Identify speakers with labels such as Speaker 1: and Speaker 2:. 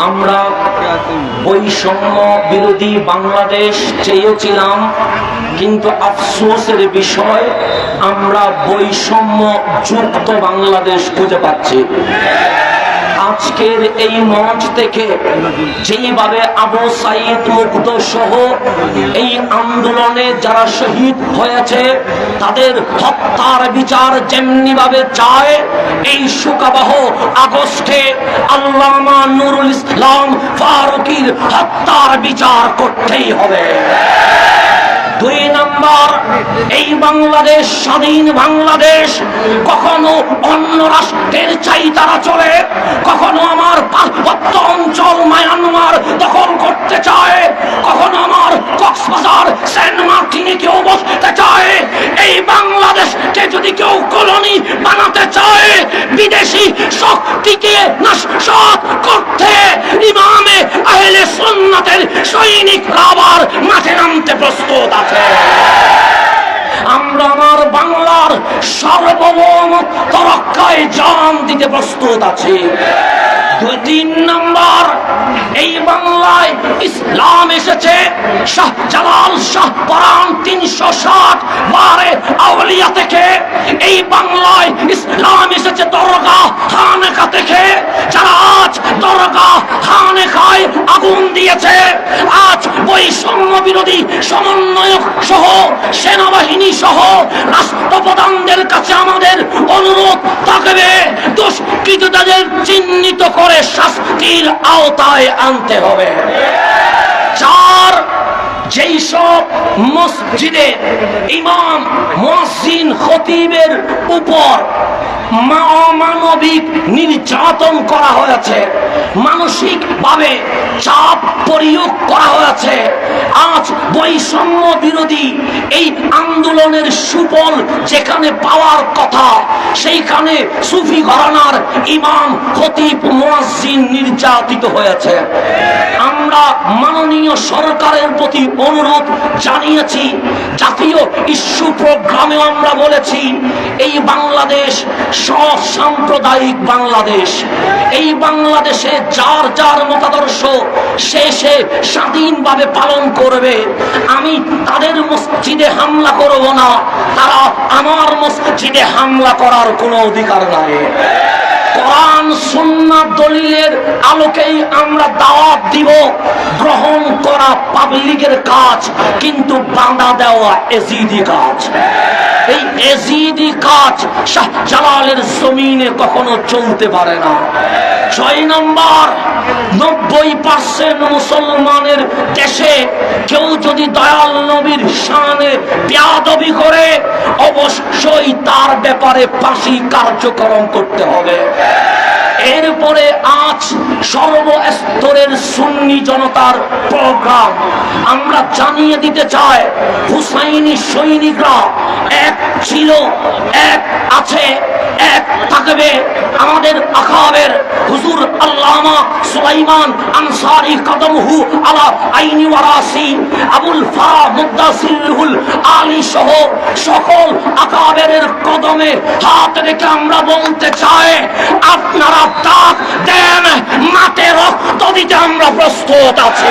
Speaker 1: আমরা বৈষম্য বিরোধী বাংলাদেশ চেয়েছিলাম কিন্তু আফসোসের বিষয় আমরা বৈষম্য যুক্ত বাংলাদেশ খুঁজে পাচ্ছি। আজকের এই মঞ্চ থেকে যেইভাবে আবু সাইদ মুগ্ধ সহ এই আন্দোলনে যারা শহীদ হয়েছে, তাদের হত্যার বিচার যেমনি ভাবে চায়, এই শোকাবহ আগস্টে আল্লামা নুরুল ইসলাম ফারুকির হত্যার বিচার করতেই হবে। দুই নম্বর, এই বাংলাদেশ, স্বাধীন বাংলাদেশ কখনো অন্য রাষ্ট্রের চাই তারা চলে শক্তিকে নাশক করতে ইমামে আহলে সুন্নাতের সৈনিকরা আবার মাঠে নামতে প্রস্তুত আছে। আমরা আমার বাংলার সার্বভৌমত্ব রক্ষায় জান দিতে প্রস্তুত আছি। দুই তিন নম্বর, এই বাংলায় ইসলাম এসেছে। শাহ জালাল শাহ পরান তিনশো ষাট বারে আউলিয়া থেকে। এই বাংলায় ইসলাম এসেছে দরগা আজ বৈষম্য বিরোধী সমন্বয়ক সহ, সেনাবাহিনী সহ রাষ্ট্রপ্রধানদের কাছে আমাদের অনুরোধ থাকবে। দুষ্কৃতদের চিহ্নিত করে শাস্তির আওতায় আনতে হবে। চার যেই সব মসজিদে ইমাম, মসজিদ খতিবের উপর অমানবিক নির্যাতন করা হয়েছে মানসিক ভাবে চাপ প্রয়োগ করা হয়েছে আজ বৈষম্য বিরোধী এই আন্দোলনের সুফল যেখানে পাওয়ার কথা সেইখানে সুফি ঘরানার ইমাম, খতিব, মুয়াজ্জিন নির্যাতিত হয়েছে। আমরা মাননীয় সরকারের প্রতি অনুরোধ জানিয়েছি, জাতীয় ইস্যু প্রোগ্রামে আমরা বলেছি, এই বাংলাদেশ সাম্প্রদায়িক বাংলাদেশ। এই বাংলাদেশে যার যার মতাদর্শ সে সে স্বাধীনভাবে পালন করবে। আমি তাদের মসজিদে হামলা করব না, তারা আমার মসজিদে হামলা করার কোনো অধিকার নাই। দলিলের আলোকেই আমরা দাওয়াত দিব, গ্রহণ করা পাবলিকের কাজ, কিন্তু বাঁধা দেওয়া এজিদি কাজ। এই এজিদি কাজ শাহ জালালের জমিনে কখনো চলতে পারে না। ছয় নম্বর, নব্বই পার্সেন্ট মুসলমানের দেশে কেউ যদি দয়াল নবীর শানে বেয়াদবি করে ব্যাপারে ফাঁসি কার্যক্রম করতে হবে। এরপরে আজ সর্বস্তরের সুন্নি জনতার প্রোগ্রাম। আমরা জানিয়ে দিতে চাই, হুসাইনি সৈনিকরা এক ছিল, এক আছে, এক থাকবে। আমাদের আখাবের হুজুর আল্লামা সুলাইমান আনসারি কদমহু আলা আইনি ওয়ারাসি আবুল ফারা মুদাসিরুল আলী সহ সকল আকাবের কদমে হাত রেখে আমরা বলতে চাই, আপনারা ডাক দেন, মাঠে রক্ত দিতে আমরা প্রস্তুত আছি।